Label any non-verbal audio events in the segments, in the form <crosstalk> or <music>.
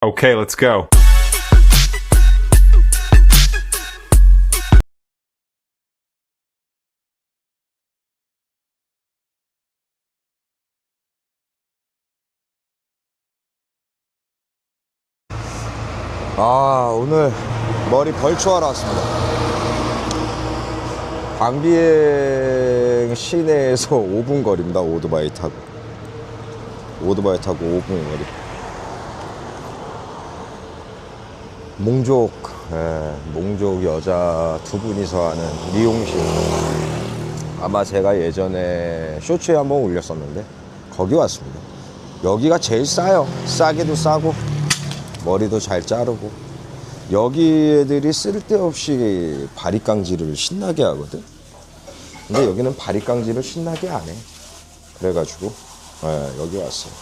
Okay, let's go. 아 오늘 머리 벌초하러 왔습니다. 광비행 시내에서 <laughs> 5분 거리입니다. 오토바이 타고. 오토바이 타고 5분 거리 몽족 예, 몽족 여자 두 분이서 하는 미용실. 아마 제가 예전에 쇼츠에 한번 올렸었는데 거기 왔습니다. 여기가 제일 싸요. 싸기도 싸고 머리도 잘 자르고. 여기 애들이 쓸데없이 바리깡질을 신나게 하거든? 근데 여기는 바리깡질을 신나게 안해. 그래가지고 예, 여기 왔어요.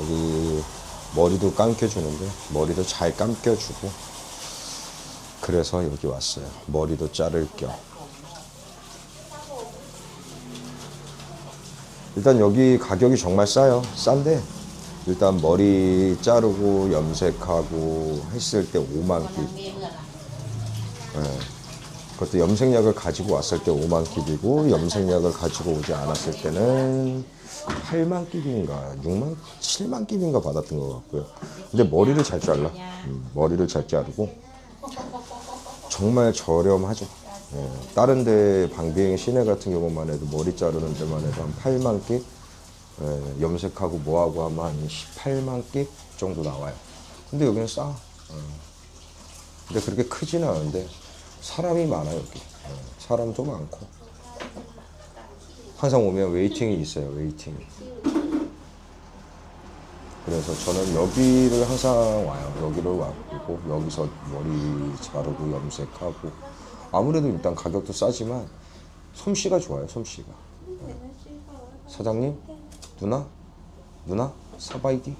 여기 머리도 감겨주는데 머리도 잘 감겨주고 그래서 여기 왔어요 머리도 자를 겸 일단 여기 가격이 정말 싸요 싼데 일단 머리 자르고 염색하고 했을 때 5만 끼. 예. 그것도 염색약을 가지고 왔을 때 5만 끼이고 염색약을 가지고 오지 않았을 때는 8만 끼인가 6만 7만 끼인가 받았던 것 같고요. 근데 머리를 잘 잘라. 음, 머리를 잘 자르고 정말 저렴하죠. 예. 다른 데 방비행 시내 같은 경우만 해도 머리 자르는 데만 해도 한 8만 끼 예, 염색하고 뭐하고 하면 한 18만 끼 정도 나와요. 근데 여기는 싸. 예. 근데 그렇게 크지는 않은데 사람이 많아 여기. 예, 사람도 많고. 항상 오면 웨이팅이 있어요. 웨이팅이. 그래서 저는 여기를 항상 와요. 여기를 왔고 여기서 머리 자르고 염색하고 아무래도 일단 가격도 싸지만 솜씨가 좋아요. 솜씨가. 사장님 누나 누나 사바이디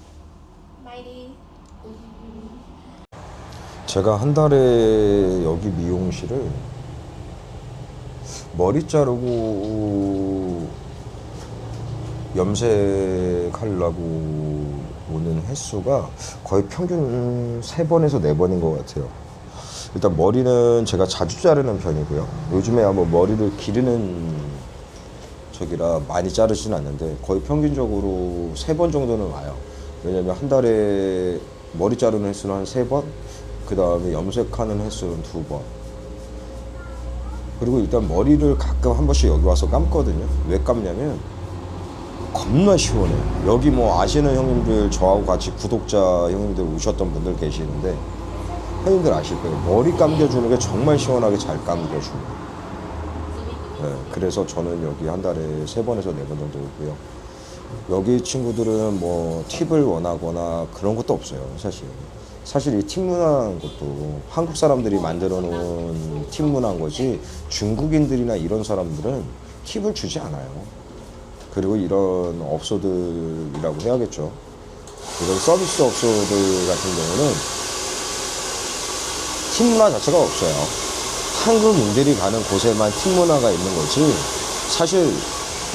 제가 한 달에 여기 미용실을 머리 자르고 염색하려고 오는 횟수가 거의 평균 세번에서네번인 것 같아요. 일단 머리는 제가 자주 자르는 편이고요. 요즘에 한번 머리를 기르는 저기라 많이 자르진 않는데 거의 평균적으로 세번 정도는 와요. 왜냐면 한 달에 머리 자르는 횟수는 한세 번, 그 다음에 염색하는 횟수는 두 번. 그리고 일단 머리를 가끔 한 번씩 여기 와서 감거든요. 왜 감냐면 겁나 시원해. 여기 뭐 아시는 형님들 저하고 같이 구독자 형님들 오셨던 분들 계시는데 형님들 아실 거예요. 머리 감겨주는 게 정말 시원하게 잘 감겨줘요. 네, 그래서 저는 여기 한 달에 세 번에서 네 번 정도 오고요. 여기 친구들은 뭐 팁을 원하거나 그런 것도 없어요, 사실. 사실 이팁 문화라는 것도 한국 사람들이 만들어 놓은 팁 문화인 거지 중국인들이나 이런 사람들은 팁을 주지 않아요. 그리고 이런 업소들이라고 해야겠죠. 이런 서비스 업소들 같은 경우는 팁 문화 자체가 없어요. 한국인들이 가는 곳에만 팁 문화가 있는 거지 사실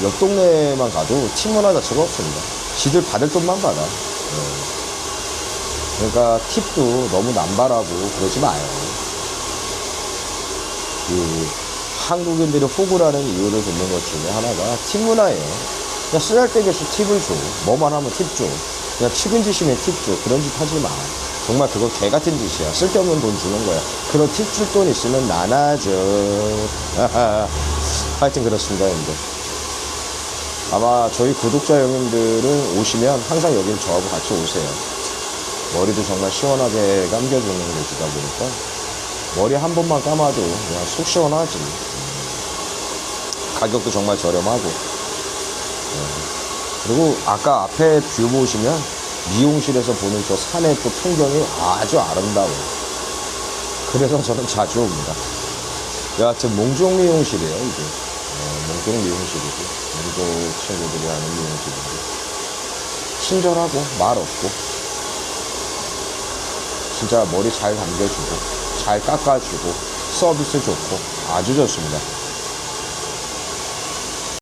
옆 동네만 가도 팁 문화 자체가 없습니다. 지들 받을 돈만 받아. 예. 그러니까 팁도 너무 남발하고 그러지 마요. 그 한국인들이 호구라는 이유를 듣는 것 중에 하나가 팁 문화예요. 그냥 쓰잘데기없이 팁을 줘. 뭐만 하면 팁 줘. 그냥 측은짓이면 팁 줘. 그런 짓 하지 마. 정말 그거 개 같은 짓이야. 쓸데없는 돈 주는 거야. 그런 팁 줄 돈 있으면 나눠줘. <laughs> 하여튼 그렇습니다, 여러분들. 아마 저희 구독자 형님들은 오시면 항상 여기를 저하고 같이 오세요. 머리도 정말 시원하게 감겨주는 곳이다 보니까 머리 한 번만 감아도 그냥 속 시원하지. 음. 가격도 정말 저렴하고. 네. 그리고 아까 앞에 뷰 보시면 미용실에서 보는 저 산의 그 풍경이 아주 아름다워요. 그래서 저는 자주 옵니다. 여하튼 몽종 미용실이에요, 이게. 어, 몽종 미용실이고. 몽족 친구들이 하는 미용실인데. 친절하고, 말 없고. 진짜 머리 잘 감겨주고, 잘 깎아주고, 서비스 좋고, 아주 좋습니다.